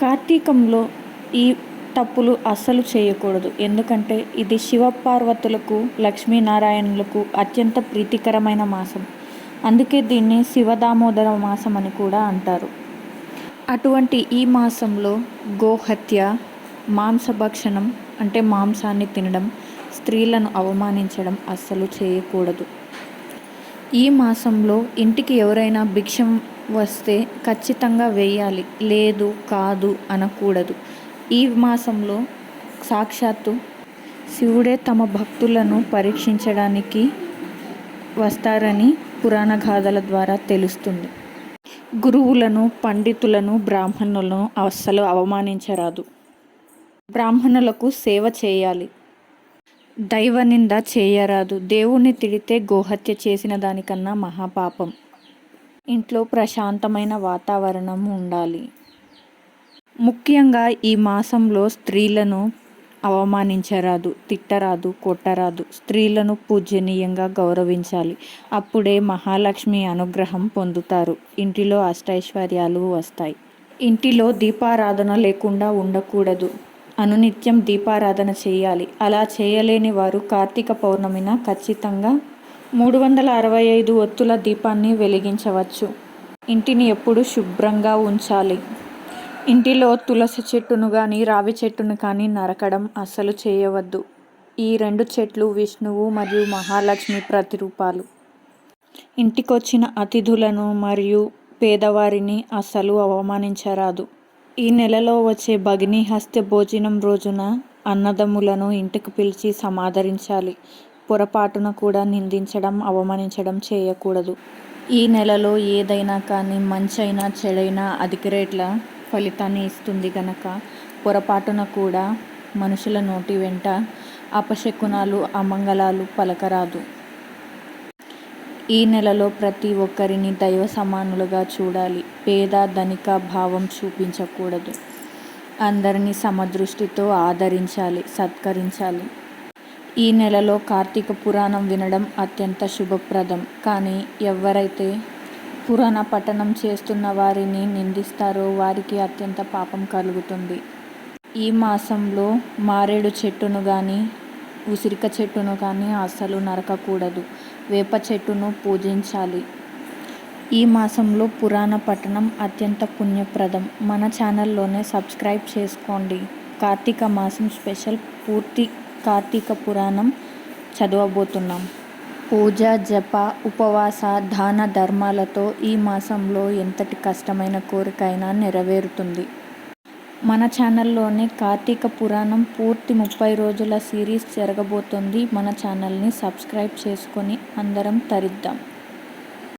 కార్తీకంలో ఈ తప్పులు అస్సలు చేయకూడదు. ఎందుకంటే ఇది శివపార్వతులకు లక్ష్మీనారాయణులకు అత్యంత ప్రీతికరమైన మాసం. అందుకే దీన్ని శివదామోదర మాసం అని కూడా అంటారు. అటువంటి ఈ మాసంలో గోహత్య మాంసభక్షణం అంటే మాంసాన్ని తినడం స్త్రీలను అవమానించడం అస్సలు చేయకూడదు. ఈ మాసంలో ఇంటికి ఎవరైనా భిక్షం వస్తే ఖచ్చితంగా వేయాలి. లేదు కాదు అనకూడదు. ఈ మాసంలో సాక్షాత్తు శివుడే తమ భక్తులను పరీక్షించడానికి వస్తారని పురాణ గాథల ద్వారా తెలుస్తుంది. గురువులను పండితులను బ్రాహ్మణులను అస్సలు అవమానించరాదు. బ్రాహ్మణులకు సేవ చేయాలి. దైవ నింద చేయరాదు. దేవుణ్ణి తిడితే గోహత్య చేసిన దానికన్నా మహాపాపం. ఇంట్లో ప్రశాంతమైన వాతావరణం ఉండాలి. ముఖ్యంగా ఈ మాసంలో స్త్రీలను అవమానించరాదు తిట్టరాదు కొట్టరాదు. స్త్రీలను పూజనీయంగా గౌరవించాలి. అప్పుడే మహాలక్ష్మి అనుగ్రహం పొందుతారు. ఇంటిలో అష్టైశ్వర్యాలు వస్తాయి. ఇంటిలో దీపారాధన లేకుండా ఉండకూడదు. అనునిత్యం దీపారాధన చేయాలి. అలా చేయలేని వారు కార్తీక పౌర్ణమిన ఖచ్చితంగా మూడు వందల అరవై ఐదు ఒత్తుల దీపాన్ని వెలిగించవచ్చు. ఇంటిని ఎప్పుడు శుభ్రంగా ఉంచాలి. ఇంటిలో తులసి చెట్టును కానీ రావి చెట్టును కానీ నరకడం అస్సలు చేయవద్దు. ఈ రెండు చెట్లు విష్ణువు మరియు మహాలక్ష్మి ప్రతిరూపాలు. ఇంటికొచ్చిన అతిథులను మరియు పేదవారిని అస్సలు అవమానించరాదు. ఈ నెలలో వచ్చే భగిని హస్త భోజనం రోజున అన్నదమ్ములను ఇంటికి పిలిచి సమాదరించాలి. పొరపాటున కూడా నిందించడం అవమానించడం చేయకూడదు. ఈ నెలలో ఏదైనా కానీ మంచైనా చెడైనా అధిక రేట్ల ఫలితాన్ని ఇస్తుంది గనక పొరపాటున కూడా మనుషుల నోటి వెంట అపశకునాలు అమంగళాలు పలకరాదు. ఈ నెలలో ప్రతి ఒక్కరిని దైవ సమానులుగా చూడాలి. పేద ధనిక భావం చూపించకూడదు. అందరినీ సమదృష్టితో ఆదరించాలి సత్కరించాలి. ఈ నెలలో కార్తీక పురాణం వినడం అత్యంత శుభప్రదం. కానీ ఎవరైతే పురాణ పఠనం చేస్తున్న వారిని నిందిస్తారో వారికి అత్యంత పాపం కలుగుతుంది. ఈ మాసంలో మారేడు చెట్టును కానీ ఉసిరిక చెట్టును కానీ అస్సలు నరకకూడదు. వేప చెట్టును పూజించాలి. ఈ మాసంలో పురాణ పఠనం అత్యంత పుణ్యప్రదం. మన ఛానల్లోనే సబ్స్క్రైబ్ చేసుకోండి. కార్తీక మాసం స్పెషల్ పూర్తి కార్తీక పురాణం చదవబోతున్నాం. పూజ జప ఉపవాస దాన ధర్మాలతో ఈ మాసంలో ఎంతటి కష్టమైన కోరికైనా నెరవేరుతుంది. మన ఛానల్లోనే కార్తీక పురాణం పూర్తి ముప్పై రోజుల సిరీస్ జరగబోతుంది. మన ఛానల్ని సబ్స్క్రైబ్ చేసుకొని అందరం తరిద్దాం.